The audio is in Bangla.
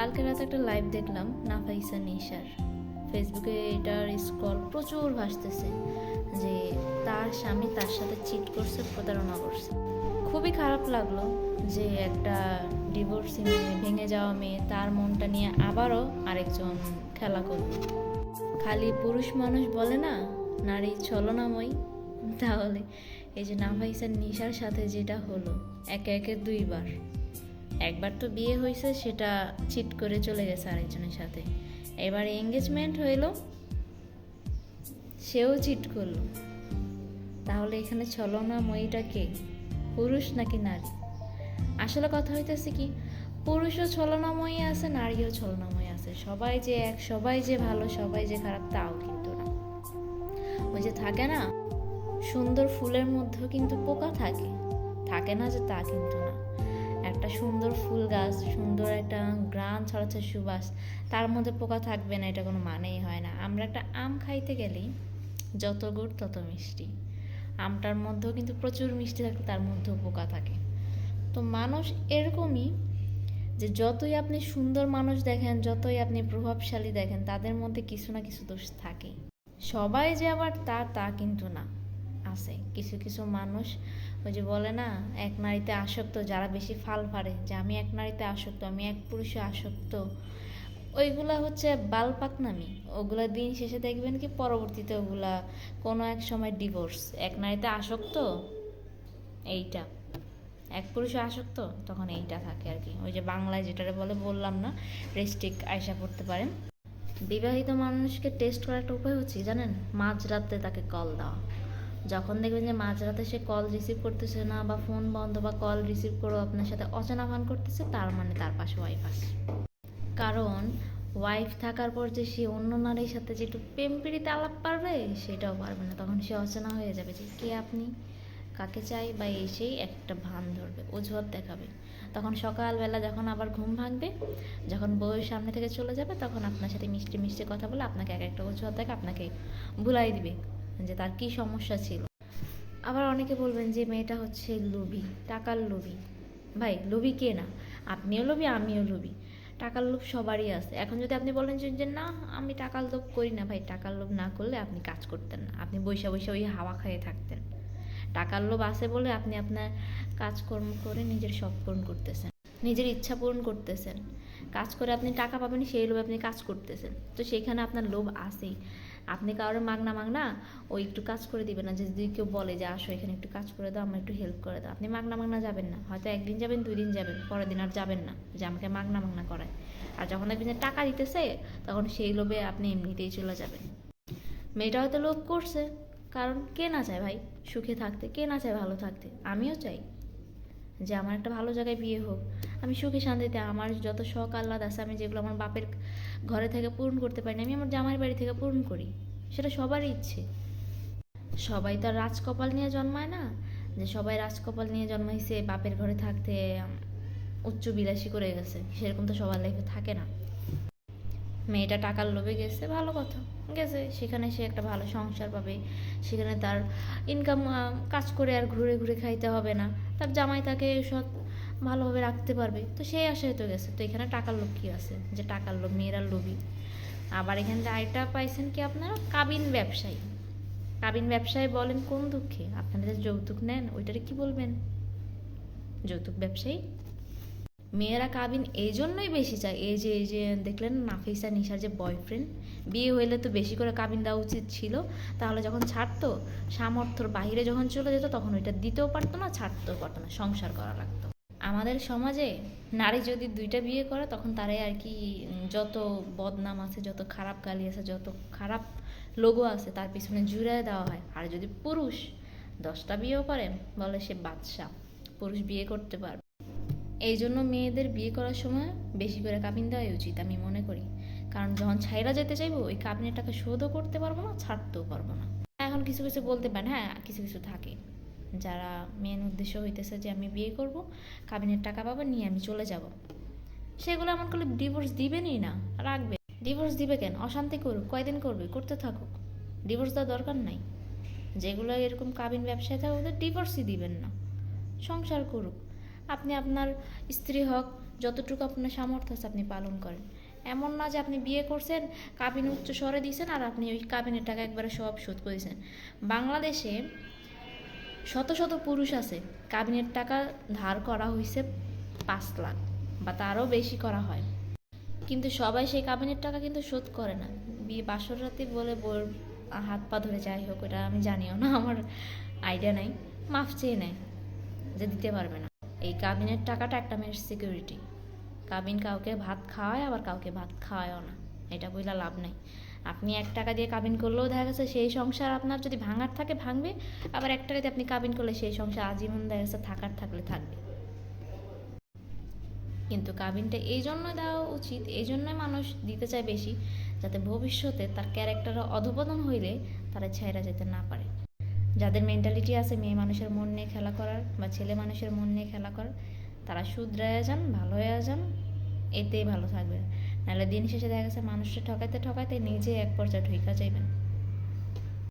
কালকে রাতে একটা লাইভ দেখলাম, নাফাইসা নিশার। ফেসবুকে এটার স্ক্রল প্রচুর ভাসতেছে যে তার স্বামী তার সাথে চিট করছে, প্রতারণা করছে। খুবই খারাপ লাগল যে একটা ডিভোর্সিং ভেঙে যাওয়া মেয়ে, তার মনটা নিয়ে আবারও আরেকজন খেলা করবে খালি পুরুষ মানুষ বলে না, নারী ছলনাময়। তাহলে এই যে নাফাইসার নিশার সাথে যেটা হলো, একে একে দুইবার। একবার তো বিয়ে হয়েছে, সেটা চিট করে চলে গেছে আরেকজনের সাথে। এবার এঙ্গেজমেন্ট হইল, সেও চিট করল। তাহলে এখানে ছলনাময়ীটা কে? পুরুষ নাকি নারী? আসলে কথা হইতেছে কি পুরুষও ছলনাময়ী আছে নারীও ছলনাময়ী আছে। সবাই যে এক, সবাই যে ভালো, সবাই যে খারাপ, তাও কিন্তু না। ওই যে থাকে না, সুন্দর ফুলের মধ্যেও কিন্তু পোকা থাকে। থাকে না যে তা কিন্তু না। সুন্দর ফুল গাছ, সুন্দর একটা গ্রান ছড়াচ্ছে সুবাস, তার মধ্যে পোকা থাকবে না, এটা কোনো মানেই হয় না। আমরা একটা আম খাইতে গেলেই যত গুড় তত মিষ্টি। আমটার মধ্যেও কিন্তু প্রচুর মিষ্টি থাকে তার মধ্যেও পোকা থাকে। তো মানুষ এরকমই যে যতই আপনি সুন্দর মানুষ দেখেন, যতই আপনি প্রভাবশালী দেখেন, তাদের মধ্যে কিছু না কিছু দোষ থাকেই। সবাই যে আবার তা তা কিন্তু না। আছে। কিছু কিছু মানুষ ওই যে বলে না, এক নারীতে আসক্ত, যারা বেশি ফাল ফারে যে আমি এক নারীতে আসক্ত, আমি এক পুরুষে আসক্ত। ওইগুলা হচ্ছে বালপাকনামি ওগুলা দিন শেষে দেখবেন কি পরবর্তীতে ওগুলা কোনো এক সময় ডিভোর্স এক নারীতে আসক্ত, এইটা। এক পুরুষে আসক্ত, তখন এইটা থাকে আর কি। ওই যে বাংলায় যেটারে বলে, বললাম না রেস্টিক আয়সা পড়তে পারেন। বিবাহিত মানুষকে টেস্ট করার একটা উপায় হচ্ছে জানেন? মাঝরাতে তাকে কল দেওয়া। যখন দেখবেন যে মাঝরাতে সে কল রিসিভ করতেছে না বা ফোন বন্ধ বা কল রিসিভ করেও আপনার সাথে অচেনা ভান করতেছে, তার মানে তার পাশে ওয়াইফ আছে। কারণ ওয়াইফ থাকার পর যে সে অন্য নারীর সাথে যে একটু প্রেম প্রীতিতে আলাপ পারবে, সেটাও পারবে না। তখন সে অচেনা হয়ে যাবে যে কে আপনি, কাকে চাই বা এসেই একটা ভান ধরবে, অজুহাত দেখাবে। তখন সকালবেলা যখন আবার ঘুম ভাঙবে, যখন বউয়ের সামনে থেকে চলে যাবে, তখন আপনার সাথে মিষ্টি মিষ্টি কথা বলে আপনাকে এক একটা অজুহাত দেখে আপনাকে ভুলাই দিবে। যে তার কি সমস্যা ছিল। আবার অনেকে বলবেন যে মেয়েটা হচ্ছে লোভী, টাকার লোভী। ভাই, লোভী কে না? আপনিও লোভী, আমিও লোভী। টাকার লোভ সবারই আছে। এখন যদি আপনি বলেন যে না, আমি টাকার লোভ করি না, ভাই, টাকার লোভ না করলে আপনি কাজ করতেন না। আপনি বৈশা বৈশা ওই হাওয়া খাইয়ে থাকতেন। টাকার লোভ আছে বলে আপনি আপনার কাজকর্ম করে নিজের শখ পূরণ করতেছেন, নিজের ইচ্ছা পূরণ করতেছেন। কাজ করে আপনি টাকা পাবেন সেই লোভে আপনি কাজ করতেছেন। তো সেখানে আপনার লোভ আছেই। আপনি কারোর মাগনা মাগনা ওই একটু কাজ করে দিবেন না। যদি কেউ বলে যে, আসো, এখানে একটু কাজ করে দাও, আমার একটু হেল্প করে দাও। আপনি মাগনা মাগনা যাবেন না। হয়তো একদিন যাবেন, দুই দিন যাবেন, পরের দিন আর যাবেন না যে, আমাকে মাগনা মাগনা করায়। আর যখন দেখবেন যে, টাকা দিতেছে, তখন সেই লোভে আপনি এমনিতেই চলে যাবেন। মেয়েটা হয়তো লোভ করছে, কারণ কে না চায় ভাই? সুখে থাকতে, কে না চায় ভালো থাকতে? আমিও চাই যে, আমার একটা ভালো জায়গায় বিয়ে হোক। আমি সুখে, শান্তিতে আমার যত শখ, আহ্লাদ আছে, আমি যেগুলো আমার বাপের ঘরে থেকে পূরণ করতে পারি না আমি আমার জামাইয়ের বাড়ি থেকে পূরণ করি। সেটা সবারই ইচ্ছে। সবাই তো আর রাজকপাল নিয়ে জন্মায় না। যে সবাই রাজকপাল নিয়ে জন্মাইছে, বাপের ঘরে থাকতে উচ্চ বিলাসী করে গেছে, সেরকম তো সবার লাইফে থাকে না। মেয়েটা টাকার লোভে গেছে, ভালো কথা। গেছে, সেখানে সে একটা ভালো সংসার পাবে, সেখানে তার ইনকাম কাজ করে আর ঘুরে ঘুরে খাইতে হবে না। তার জামাই তাকে সৎ ভালোভাবে রাখতে পারবে। তো সেই আশায় তো গেছে। তো এখানে টাকার লোক কী আছে? যে টাকার লোভ মেয়েরার লোভী। আবার এখানে আরেকটা পাইছেন কি আপনারা? কাবিন ব্যবসায়ী। কাবিন ব্যবসায়ী বলেন কোন দুঃখে? আপনারা যে যৌতুক নেন, ওইটারে কি বলবেন? যৌতুক ব্যবসায়ী? মেয়েরা কাবিন এই জন্যই বেশি চায়। এই যে এই যে দেখলেন নাফিসা নিশার যে বয়ফ্রেন্ড বিয়ে হইলে তো বেশি করে কাবিন দেওয়া উচিত ছিল। তাহলে যখন ছাড়তো, সামর্থ্যর বাইরে যখন চলে যেত, তখন ওইটা দিতেও পারতো না, ছাড়তেও পারতো না, সংসার করা লাগতো। আমাদের সমাজে নারী যদি দুইটা বিয়ে করে, তখন তারাই আর কি যত বদনাম আছে, যত খারাপ গালি আছে, যত খারাপ লোগো আছে, তার পিছনে জুড়ে দেওয়া হয়। আর যদি পুরুষ দশটা বিয়েও করে, বলে সে বাদশা পুরুষ বিয়ে করতে পারবে। এই জন্য মেয়েদের বিয়ে করার সময় বেশি করে কাবিন দেওয়াই উচিত, আমি মনে করি। কারণ যখন ছাইরা যেতে চাইব, ওই কাবিনের টাকা শোধও করতে পারব না, ছাড়তেও পারব না। এখন কিছু কিছু বলতে পারেন হ্যাঁ কিছু কিছু থাকে। যারা মেন উদ্দেশ্য হইতেছে যে আমি বিয়ে করব, কাবিনের টাকা পাবো নিয়ে আমি চলে যাব। সেগুলো এমন করলে ডিভোর্স দিবেনই না, রাখবে। ডিভোর্স দিবে কেন? অশান্তি করুক, কয়দিন করবে? করতে থাকুক। ডিভোর্স দেওয়ার দরকার নাই। যেগুলো এরকম কাবিন ব্যবসায় থাকে, ওদের ডিভোর্সই দিবেন না। সংসার করুক। আপনি আপনার স্ত্রী হক, যতটুকু আপনার সামর্থ্য আছে আপনি পালন করেন। এমন না যে আপনি বিয়ে করছেন, কাবিন উচ্চ স্বরে দিয়েছেন আর আপনি ওই কাবিনের টাকা একবারে সব শোধ করেছেন বাংলাদেশে শত শত পুরুষ আছে। কাবিনের টাকা ধার করা হয়েছে পাঁচ লাখ, বা তারও বেশি করা হয়। কিন্তু সবাই সেই কাবিনের টাকা কিন্তু শোধ করে না। বিয়ে বাসর রাতে বলে বোর হাত পা ধরে যাই হোক, ওটা আমি জানিও না, আমার আইডিয়া নাই। মাফ চেয়ে নেয়, যে দিতে পারবে না। এই কাবিনের টাকাটা একটা মেয়ের সিকিউরিটি কাবিন কাউকে ভাত খাওয়ায়, আবার কাউকে ভাত খাওয়ায়ও না। এটা বইলা লাভ নাই। আপনি এক টাকা দিয়ে কাবিন করলেও দেখা গেছে সেই সংসার আপনার যদি ভাঙার থাকে, ভাঙবে। আবার এক টাকা আপনি কাবিন করলে সেই সংসার আজীবন দেখা গেছে থাকার থাকলে থাকবে। কিন্তু কাবিনটা এই জন্য দেওয়া উচিত, এই জন্যই মানুষ দিতে চায় বেশি, যাতে ভবিষ্যতে তার ক্যারেক্টারে অধপতন হইলে তারা ছেড়া যেতে না পারে। যাদের মেন্টালিটি আছে মেয়ে মানুষের মন নিয়ে খেলা করার বা ছেলে মানুষের মন নিয়ে খেলা করার, তারা শুধরাইয়া যান, ভালো হয়ে যান, এতেই ভালো থাকবে। নাহলে দিন শেষে দেখা গেছে মানুষটা ঠকাইতে ঠকাইতে নিজে এক পর্যায়ে ঢুকা যাইবেন।